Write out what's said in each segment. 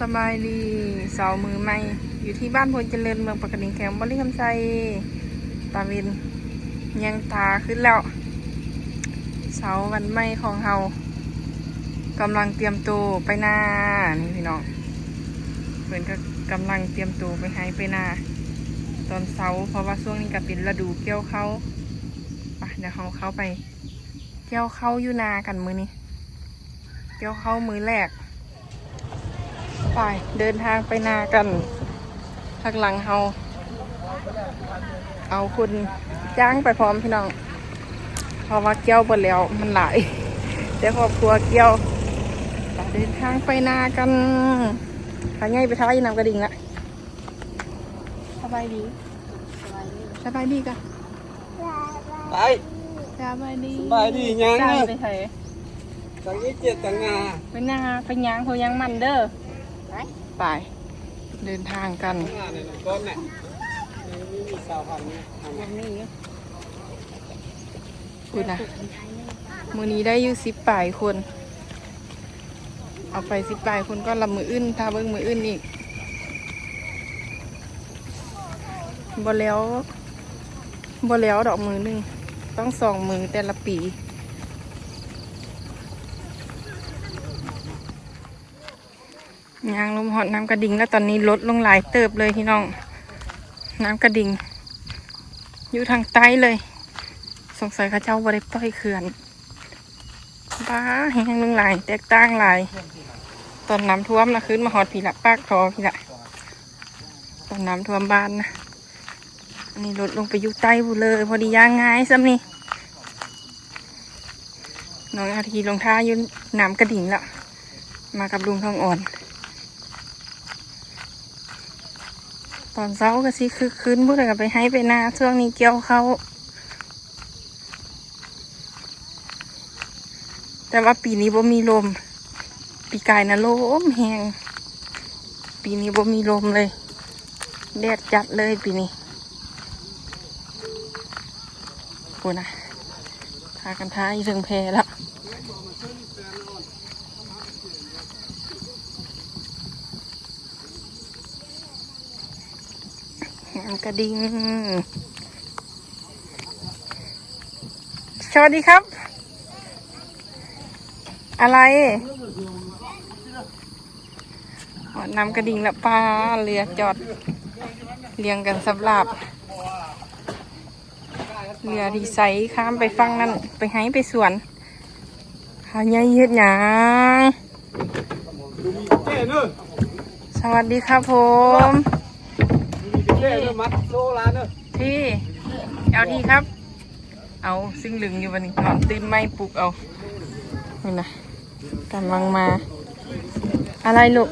สบายดีเสามือใหม่ อยู่ที่บ้านพลเจริญเมืองปากกดิ่งแขมบริคำไซตาวินยังตาขึ้นแล้ว เสาวันใหม่ของเฮากำลังเตรียมตัวไปนานี่พี่น้องเพื่อนก็กำลังเตรียมตัวไปให้ไปนาตอนเสาเพราะว่าช่วงนี้ก็เป็นฤดูเกี่ยวเขาวไปเดี๋ยวเขาเข้าไป เกี่ยวเข้าอยู่นากันมือนี้เกี่ยวเข้ามือแรก ไปเดินทางไปนากันทักหลังเฮาเอาคุณจ้างไปพร้อมพี่น้องเพราะว่าเกี่ยวหมดแล้วมันหลายเดี๋ยวครอบครัวเกี่ยวไปเดินทางไปนากันขาง่ายไปท้ายนำกระดิ่งละสบายดีสบายดีกะไปสบายดีสบายดียังจ้าเนอะไปเถอะตังนี้เจ็ดตังงาไปนาไปยางเขายังมันเด้อ ไป เดินทางกันก้อนเนี่ยมีสาวพันเนี่ยทำไมคุณนะมือนี้ได้อยู่สิบปลายคน เอาไปสิบปลายคนก็ลำมืออื่นถ้าเบิ้งมืออื่นอีกบ่แล้วบ่แล้วดอกมือหนึ่งต้องสองมือแต่ละปี ยางลมหอดน้ำกระดิ่งแล้วตอนนี้ลดลงหลายเติบเลยพี่น้อง น้ำกระดิ่ง อยู่ทางใต้เลย สงสัยข้าเจ้าบริปล่อยเขื่อนบ้าแห้งลงหลายแตกต่างหลาย ตอนน้ำท่วมนะขึ้นมาหอดผีละปากทอผีละตอนน้ำท่วมบ้านนะอันนี้ลดลงไปอยู่ใต้บุเลย พอดีย่างง่ายซ้ำนี่น้องอาทีลงท่ายืนน้ำกระดิ่งละมากับลุงทองอ่อน ตอนเช้าก็สิคือคืนพูดกับไปให้ไปนาช่วงนี้เกี่ยวเขาแต่ว่าปีนี้บ่มีลม ปีกายนะลมแหงปีนี้บ่มีลมเลย แดดจัดเลยปีนี้โอ้นะพากันท้ายถึงแพแล้วามกระดิ่งสวัสดีครับ อะไรน้ำกระดิ่งละปลาเรือจอดเรียงกันสำหรับ เรือดีไซน์ข้ามไปฟังนั่น ไปให้ไปสวนหาใหญ่เฮ็ดหยังสวัสดีครับผม มีเจ้เนอะมัดโซลาเนอะที่เอาที่ครับ เอาซึ่งลึงอยู่วันนี้นอนตื่นไม่ปลุกเอานี่นะกำลังมา อะไรลูก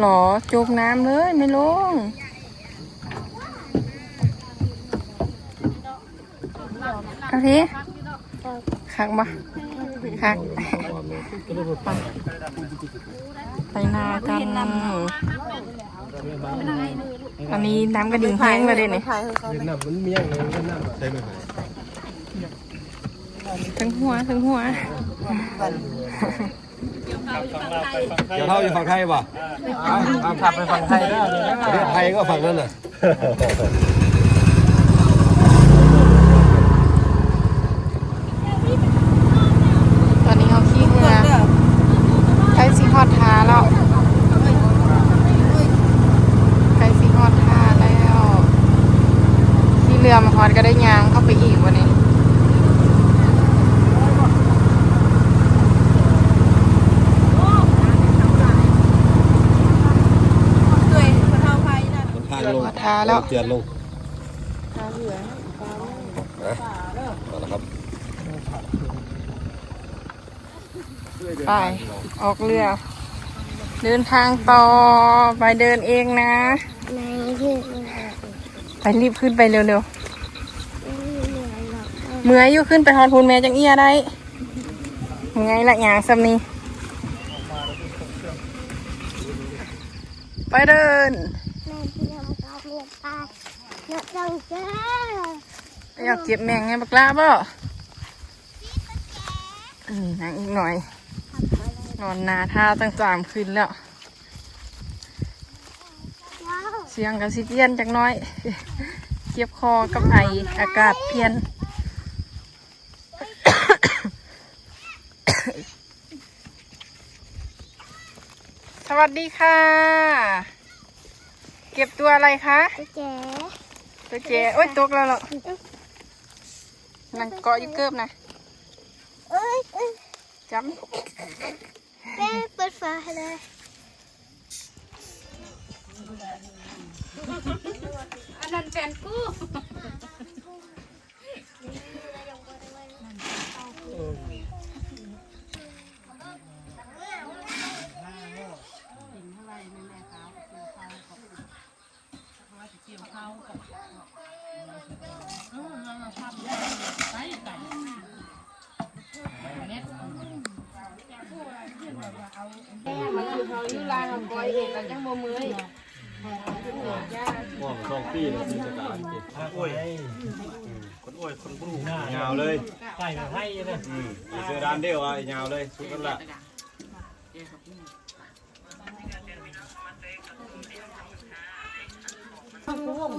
หรอจกน้ำเลยไม่ลงเอาทีคักบ่คัก ไปไปนากันอันนี้น้ำกระดิ่งแห้งมาเลยเนี่ยเวียดนามมันเมียงเลยเวียดนามใช่ไหมทั้งหัวทั้งหัวเดี๋ยวเท่าอยู่ฝั่งไทยป่ะเอาขับไปฝั่งไทยได้ประเทศไทยก็ฝั่งนั้นน่ะ ตอนนี้เขาขี้เรือใช้สีฮอดทาแล้วใช้สีฮอดทาแล้วที่ เรือมาฮอดก็ได้ยางเข้าไปอีกวันนี้มันทางลงฮอดทาแล้วเจียนลงทาเรือนะเอาละครับไปออกเรือ เดินทางต่อไปเดินเองนะ ไปรีบขึ้นไปเร็วๆเมื่อยอยู่ขึ้นไปฮอดพูนแม่จังเอียได้ยังไงละอย่างสำนีไปเดินอยากเก็บแมงไงบักลาบ่อืมนั่งอีกหน่อย นอนนาท่าตั้งสามคืนแล้ว เสียงกับสิเพียนจักหน้อย เจ็บคอกับไออากาศเพียนสวัสดีค่ะ เก็บตัวอะไรคะเจ๊ตัวเจโอ้ยตกแล้วเหรอนั่งเกาะอยู่เกิบนะเอ้ยเอ้ยจแม่เปิดฝาให้เลยำ อันนั้นแฟนกูมันคือเขาอยู่ลานของกอยเองกันยังบ่มือ ยว่องสองปีแล้วมีสกาเจ็ดโอ้ยคนอ้วยคนปลูกยาวเลยใส่มาให้นะอืมเสื้อร้านเดียวอะยาวเลยสุดนั่นแหละ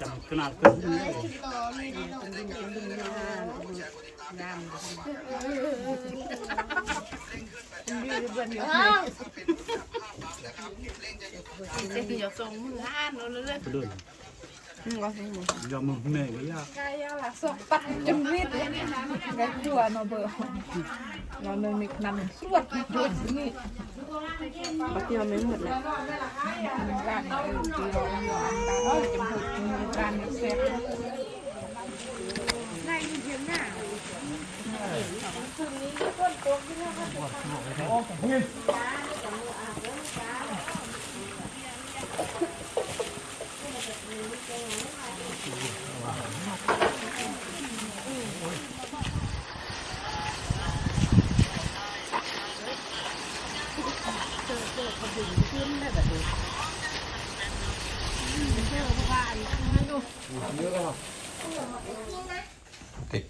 จำขนาดขึ้นเดี๋ยวส่งมืออ่านเอาเรื่อยด้วยๆก็สิหมดยอมมึงแม่ก็ยากกายาละสกปัดจนวิดเลยเนี่ยนะได้ตัวมาเบอร์เราเลยมีขนาดสวดสวดนี่ ปฏิเราไม่หมดเลยร้านเออที่เราอยู่อันตาเออจมูกมีร้านเซ็ต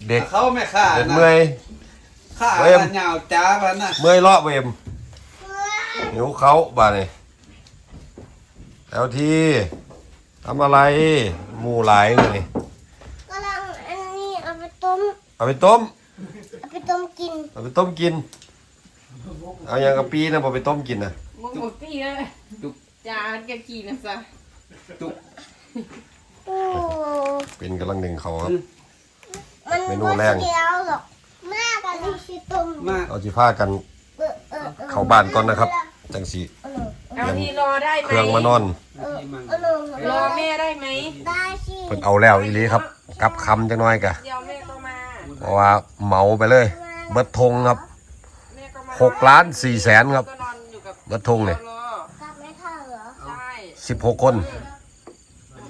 เด็กเขาไม่ฆ่าๆเด็กนะเมื่อยฆ่าเว้ยมันยาวจ้าพันน่ะเมื่อยเลาะเวมหิวเขาบ้านี่แล้วที่ทำอะไรหมูหลายเลยนี่กำลังอันนี้เอาไปต้มเอาไปต้ม เอาไปต้มกินเอาไปต้มกิน เอาอย่างกะปีนะบอไปต้มกินนะมึงหมดปีเลยจานแกกี่นะซะโอ้เป็นกำลังหนึ่งเขาครับ มันเมนูแรกเดียวหรอกแม่กันที่ชิต้มมาเอาจีผ้ากันเออเออออเข้าบ้านก่อนนะครับ จังสีเออเอาทีรอได้ไหมเครื่องมานอนเออเออเออรอแม่ได้ไหมได้สิเพิ่นเอาแล้วอีหลีครับกลับคำจังน้อยกะเดี๋ยวแม่ก็มา เพราะว่าเหมาไปเลย เบิดทงครับแม่ก็มาหกล้านสี่แสนครับ ก็นอนอยู่กับเบิดทงเนี่ย รอกลับไม่ทันเหรอ ใช่สิบหกคน โ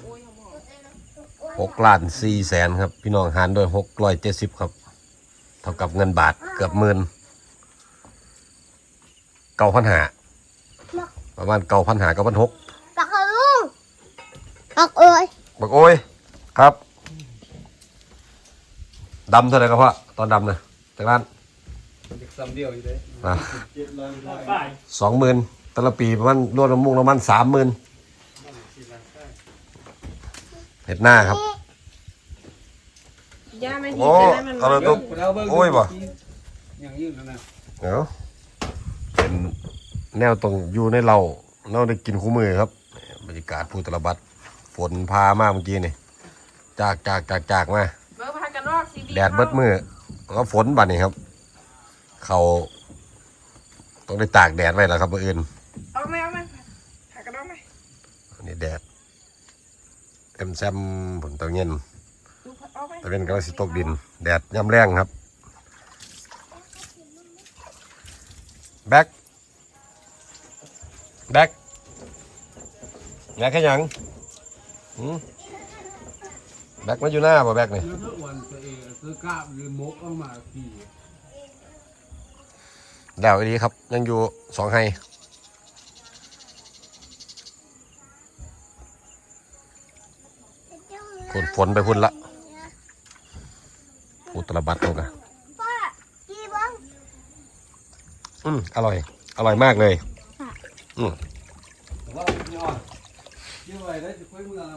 อ้ยเขาบอก หกล้านสี่แสนครับ พี่น้องหารด้วยหกร้อยเจ็ดสิบครับ เท่ากับเงินบาทเกือบหมื่นเก้าพันหาประมาณเก้าพันหาเก้าพันหกปักเอาลุงปักเอ้ยบอกโอ้ยครับดำเท่าไหร่ครับพ่อตอนดำนะจากร้านซ้ำเดียวอยู่เลยอะป้ายสองหมื่นแต่ละปีประมาณรวมน้ำมุงน้ำมันสามหมื่น เห็ดหน้าครับ ย่าไม่ดีโอ้จะได้มันเอาเลยเดี๋ยวเราเบิ่งโอ้ยบ่ อย่างยืนแล้วนะเดี๋ยวเป็นแนวตรงอยู่ในเราเราได้กินคู่มือครับบรรยากาศภูตรบัตรฝนพามาเมื่อกี้นี่จากจากจากจากมา เบิร์พากันรอกซีแดดเบิดมือแล้วก็ฝนบัดนี่ครับ เขาต้องได้ตากแดดไว้แล้วครับเพื่อนเอาไหมเอาไหมถ่ายกระดองไหมอันนี้แดด เอ็มแซมผลตะเย็นดูเอาไหมตะเวนกำลังสิตกดิน แดดย่ำแรงครับ แบ็คแบ็คแบ็คแค่ยังหืมแบ็คมาอยู่หน้าป่ะแบ็คนี่เนื้อทุกวันตัวเองซื้อกาบหรือมกออกมากี่แล้วไอ้นี้ครับ ยังอยู่สองไฮ ฝนฝนไปพุ่นละอุตรบัตรเขากะป้ากี่บ้างอืมอร่อย อร่อยมากเลยอืมแต่ว่าพี่อ่อนยี่ไว้ได้จะคุยเมื่อไหร่